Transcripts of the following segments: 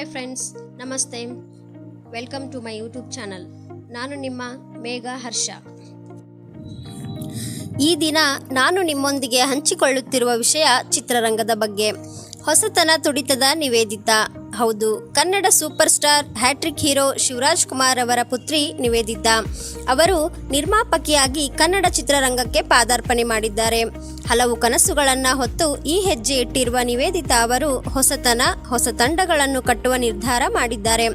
Hi friends ನಮಸ್ತೆ welcome to my YouTube channel ನಾನು ನಿಮ್ಮ ಮೇಘ ಹರ್ಷ. ಈ ದಿನ ನಾನು ನಿಮ್ಮೊಂದಿಗೆ ಹಂಚಿಕೊಳ್ಳುತ್ತಿರುವ ವಿಷಯ ಚಿತ್ರರಂಗದ ಬಗ್ಗೆ. ಹೊಸತನ ತುಡಿತದ ನಿವೇದಿತಾ. ಹೌದು, Kannada super star hattrick hero Shivaraj Kumar ಅವರ ಪುತ್ರಿ ನಿವೇದಿತಾ. ಅವರು ನಿರ್ಮಾಪಕಿಯಾಗಿ ಕನ್ನಡ ಚಿತ್ರರಂಗಕ್ಕೆ ಪಾದಾರ್ಪಣೆ ಮಾಡಿದ್ದಾರೆ. ಹಲವು ಕನಸುಗಳನ್ನು ಹೊತ್ತು ಈ ಹೆಜ್ಜೆ ಇಟ್ಟಿರುವ ನಿವೇದಿತಾ ಅವರು ಹೊಸತನ, ಹೊಸ ತಂಡಗಳನ್ನು ಕಟ್ಟುವ ನಿರ್ಧಾರ ಮಾಡಿದ್ದಾರೆ.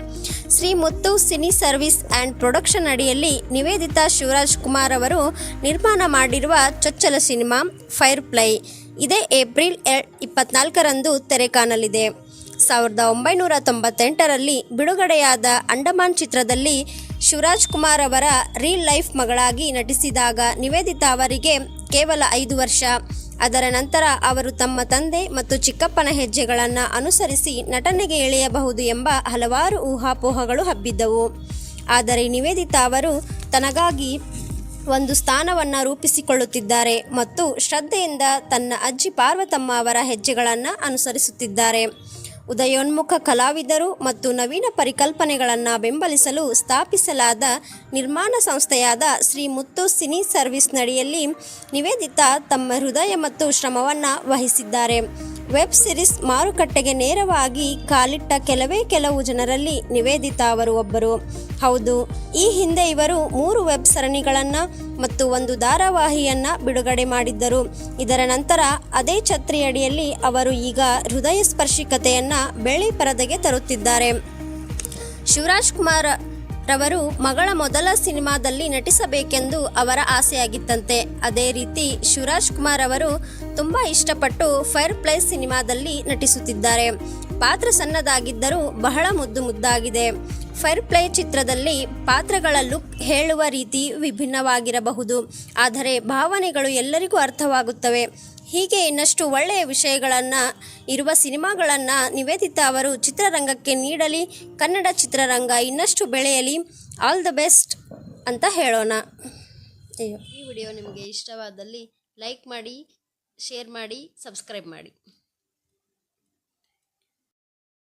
Shri Muthu cine service and production ಅಡಿಯಲ್ಲಿ ನಿವೇದಿತಾ ಶಿವರಾಜ್ ಕುಮಾರ್ ಅವರು ನಿರ್ಮಾಣ ಮಾಡಿರುವ ಚೊಚ್ಚಲ ಸಿನಿಮಾ ಫೈರ್ ಪ್ಲೈ ಇದೇ ಏಪ್ರಿಲ್ ಎ- ಇಪ್ಪತ್ನಾಲ್ಕರಂದು ತೆರೆ ಕಾಣಲಿದೆ. ಸಾವಿರದ ಒಂಬೈನೂರ ತೊಂಬತ್ತೆಂಟರಲ್ಲಿ ಬಿಡುಗಡೆಯಾದ ಅಂಡಮಾನ್ ಚಿತ್ರದಲ್ಲಿ ಶಿವರಾಜ್ ಕುಮಾರ್ ಅವರ ರೀಲ್ ಲೈಫ್ ಮಗಳಾಗಿ ನಟಿಸಿದಾಗ ನಿವೇದಿತಾ ಅವರಿಗೆ ಕೇವಲ ಐದು ವರ್ಷ. ಅದರ ನಂತರ ಅವರು ತಮ್ಮ ತಂದೆ ಮತ್ತು ಚಿಕ್ಕಪ್ಪನ ಹೆಜ್ಜೆಗಳನ್ನು ಅನುಸರಿಸಿ ನಟನೆಗೆ ಎಳೆಯಬಹುದು ಎಂಬ ಹಲವಾರು ಊಹಾಪೋಹಗಳು ಹಬ್ಬಿದ್ದವು. ಆದರೆ ನಿವೇದಿತಾ ಅವರು ತನಗಾಗಿ ಒಂದು ಸ್ಥಾನವನ್ನು ರೂಪಿಸಿಕೊಳ್ಳುತ್ತಿದ್ದಾರೆ ಮತ್ತು ಶ್ರದ್ಧೆಯಿಂದ ತನ್ನ ಅಜ್ಜಿ ಪಾರ್ವತಮ್ಮ ಅವರ ಹೆಜ್ಜೆಗಳನ್ನು ಅನುಸರಿಸುತ್ತಿದ್ದಾರೆ. ಉದಯೋನ್ಮುಖ ಕಲಾವಿದರು ಮತ್ತು ನವೀನ ಪರಿಕಲ್ಪನೆಗಳನ್ನು ಬೆಂಬಲಿಸಲು ಸ್ಥಾಪಿಸಲಾದ ನಿರ್ಮಾಣ ಸಂಸ್ಥೆಯಾದ ಶ್ರೀ ಮುತ್ತು ಸಿನಿ ಸರ್ವಿಸ್ ನಡಿಯಲ್ಲಿ ನಿವೇದಿತಾ ತಮ್ಮ ಹೃದಯ ಮತ್ತು ಶ್ರಮವನ್ನು ವಹಿಸಿದ್ದಾರೆ. ವೆಬ್ ಸಿರೀಸ್ ಮಾರುಕಟ್ಟೆಗೆ ನೇರವಾಗಿ ಕಾಲಿಟ್ಟ ಕೆಲವೇ ಕೆಲವು ಜನರಲ್ಲಿ ನಿವೇದಿತಾ ಅವರು ಒಬ್ಬರು. ಹೌದು, ಈ ಹಿಂದೆ ಇವರು ಮೂರು ವೆಬ್ ಸರಣಿಗಳನ್ನು ಮತ್ತು ಒಂದು ಧಾರಾವಾಹಿಯನ್ನು ಬಿಡುಗಡೆ ಮಾಡಿದ್ದರು. ಇದರ ನಂತರ ಅದೇ ಛತ್ರಿಯಡಿಯಲ್ಲಿ ಅವರು ಈಗ ಹೃದಯ ಸ್ಪರ್ಶಿಕತೆಯನ್ನು ಬೆಳ್ಳಿ ಪರದೆಗೆ ತರುತ್ತಿದ್ದಾರೆ. ಶಿವರಾಜ್ ಕುಮಾರ್ ರವರು ಮಗಳ ಮೊದಲ ಸಿನಿಮಾದಲ್ಲಿ ನಟಿಸಬೇಕೆಂದು ಅವರ ಆಸೆಯಾಗಿತ್ತಂತೆ. ಅದೇ ರೀತಿ ಶಿವರಾಜ್ ಕುಮಾರ್ ಅವರು ತುಂಬ ಇಷ್ಟಪಟ್ಟು ಫೈರ್ ಪ್ಲೇ ಸಿನಿಮಾದಲ್ಲಿ ನಟಿಸುತ್ತಿದ್ದಾರೆ. ಪಾತ್ರ ಸಣ್ಣದಾಗಿದ್ದರೂ ಬಹಳ ಮುದ್ದು ಮುದ್ದಾಗಿದೆ. ಫೈರ್ ಪ್ಲೇ ಚಿತ್ರದಲ್ಲಿ ಪಾತ್ರಗಳ ಲುಕ್ ಹೇಳುವ ರೀತಿ ವಿಭಿನ್ನವಾಗಿರಬಹುದು. ಆದರೆ ಭಾವನೆಗಳು ಎಲ್ಲರಿಗೂ ಅರ್ಥವಾಗುತ್ತವೆ. ಹೀಗೆ ಇನ್ನಷ್ಟು ಒಳ್ಳೆಯ ವಿಷಯಗಳನ್ನು, ಇರುವ ಸಿನಿಮಾಗಳನ್ನು ನಿವೇದಿತ ಅವರು ಚಿತ್ರರಂಗಕ್ಕೆ ನೀಡಲಿ, ಕನ್ನಡ ಚಿತ್ರರಂಗ ಇನ್ನಷ್ಟು ಬೆಳೆಯಲಿ ಆಲ್ ದ ಬೆಸ್ಟ್ ಅಂತ ಹೇಳೋಣ. ಈ ವಿಡಿಯೋ ನಿಮಗೆ ಇಷ್ಟವಾದಲ್ಲಿ ಲೈಕ್ ಮಾಡಿ ಶೇರ್ ಮಾಡಿ ಸಬ್ಸ್ಕ್ರೈಬ್ ಮಾಡಿ.